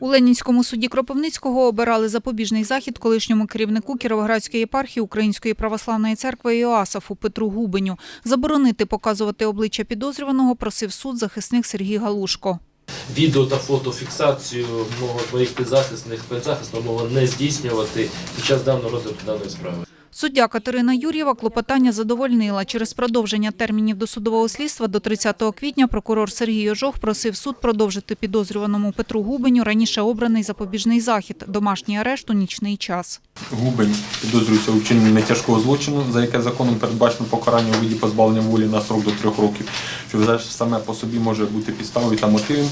У Ленінському суді Кропивницького обирали запобіжний захід колишньому керівнику Кіровоградської єпархії Української православної церкви Іоасафу Петру Губеню. Заборонити показувати обличчя підозрюваного просив суд захисник Сергій Галушко. відео та фотофіксацію моїх підзахисних підзахисного мого не здійснювати під час даного розгляду даної справи. Суддя Катерина Юр'єва клопотання задовольнила. Через продовження термінів досудового слідства до 30 квітня прокурор Сергій Ожох просив суд продовжити підозрюваному Петру Губеню раніше обраний запобіжний захід – домашній арешт у нічний час. Губень підозрюється у вчиненні нетяжкого злочину, за яке законом передбачено покарання у виді позбавлення волі на строк до трьох років, що саме по собі може бути підставою та мотивом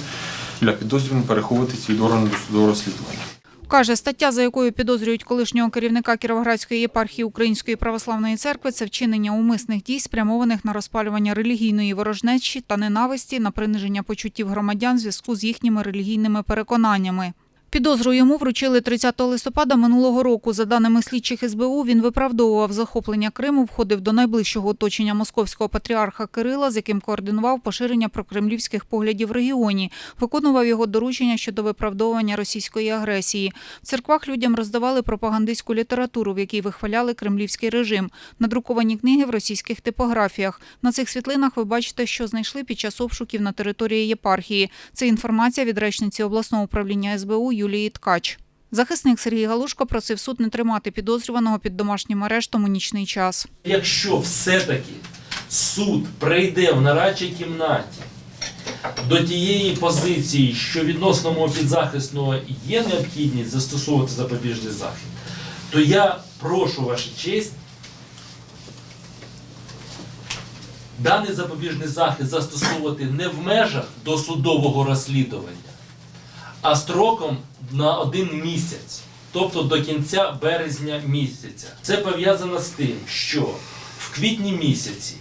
для підозрюваного переховуватися від органу досудового розслідування. Каже, стаття, за якою підозрюють колишнього керівника Кіровоградської єпархії Української православної церкви, це вчинення умисних дій, спрямованих на розпалювання релігійної ворожнечі та ненависті, на приниження почуттів громадян в зв'язку з їхніми релігійними переконаннями. Підозру йому вручили 30 листопада минулого року. За даними слідчих СБУ, він виправдовував захоплення Криму, входив до найближчого оточення московського патріарха Кирила, з яким координував поширення прокремлівських поглядів в регіоні, виконував його доручення щодо виправдовування російської агресії. В церквах людям роздавали пропагандистську літературу, в якій вихваляли кремлівський режим, надруковані книги в російських типографіях. На цих світлинах ви бачите, що знайшли під час обшуків на території єпархії. Це інформація від речниці обласного управління СБУ Юлії Ткач. Захисник Сергій Галушко просив суд не тримати підозрюваного під домашнім арештом у нічний час. Якщо все-таки суд прийде в нарадчій кімнаті до тієї позиції, що відносно мого підзахисного є необхідність застосовувати запобіжний захід, то я прошу вашу честь даний запобіжний захід застосовувати не в межах досудового розслідування, а строком на один місяць, тобто до кінця березня місяця. Це пов'язано з тим, що в квітні місяці,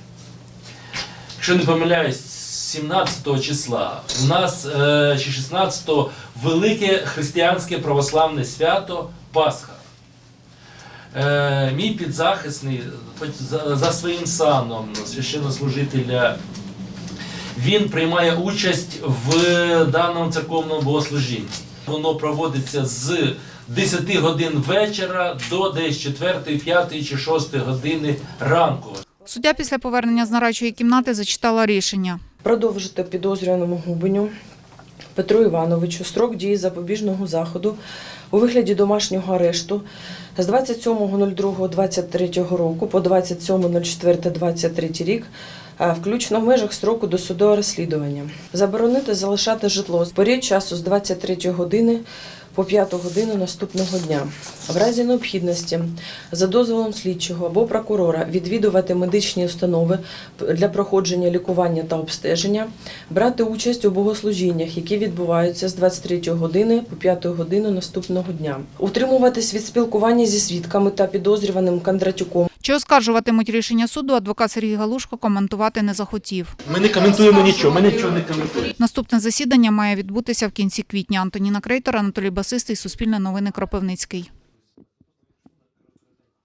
якщо не помиляюсь, 17 числа у нас е, чи 16 велике християнське православне свято Пасха. Е, мій підзахисний за, за своїм саном священнослужителя він приймає участь в даному церковному богослужінні. Воно проводиться з 10 годин вечора до десь 4, 5 чи 6 години ранку. Суддя після повернення з нарадчої кімнати зачитала рішення. Продовжити підозрюваному Губеню Петру Івановичу строк дії запобіжного заходу у вигляді домашнього арешту з 27.02.23 року по 27.04.23 рік, включно в межах строку досудового розслідування. Заборонити залишати житло з поряд часу з 23 години по 5 годину наступного дня. В разі необхідності за дозволом слідчого або прокурора відвідувати медичні установи для проходження лікування та обстеження, брати участь у богослужіннях, які відбуваються з 23 години по 5 годину наступного дня, утримуватись від спілкування зі свідками та підозрюваним Кондратюком. Чи оскаржуватимуть рішення суду, адвокат Сергій Галушко коментувати не захотів. Ми не коментуємо нічого, ми нічого не коментуємо. Наступне засідання має відбутися в кінці квітня. Антоніна Крейтор, Анатолій Басистий, Суспільне новини Кропивницький.